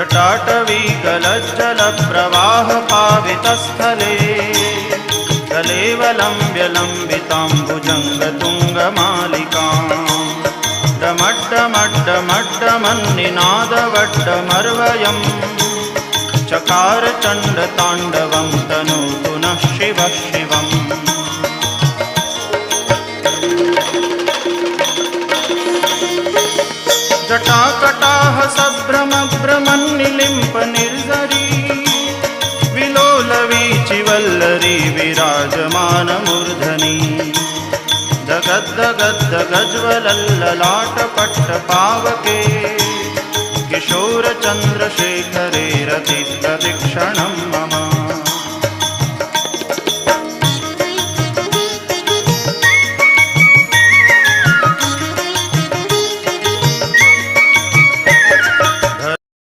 जटाटवीकलज्जलप्रवाहपावितस्थले कलेवलम्ब्य लम्बिताम्बुजङ्गतुङ्गमालिकाम् डमड्डमड्डमड्डमन्निनादवड्डमर्वयम् चकार चण्डताण्डवं तनोतु नः शिवः शिवम्। जटाकटाः सम्भ्रमभ्रमन्निलिम्प विलोलवीचिवल्लरी विराजमानमूर्धनि दगद्दगद्दगज्वलल्ललाटपट्टपावके किशोरचन्द्रशेखरे रतिप्रतिक्षणं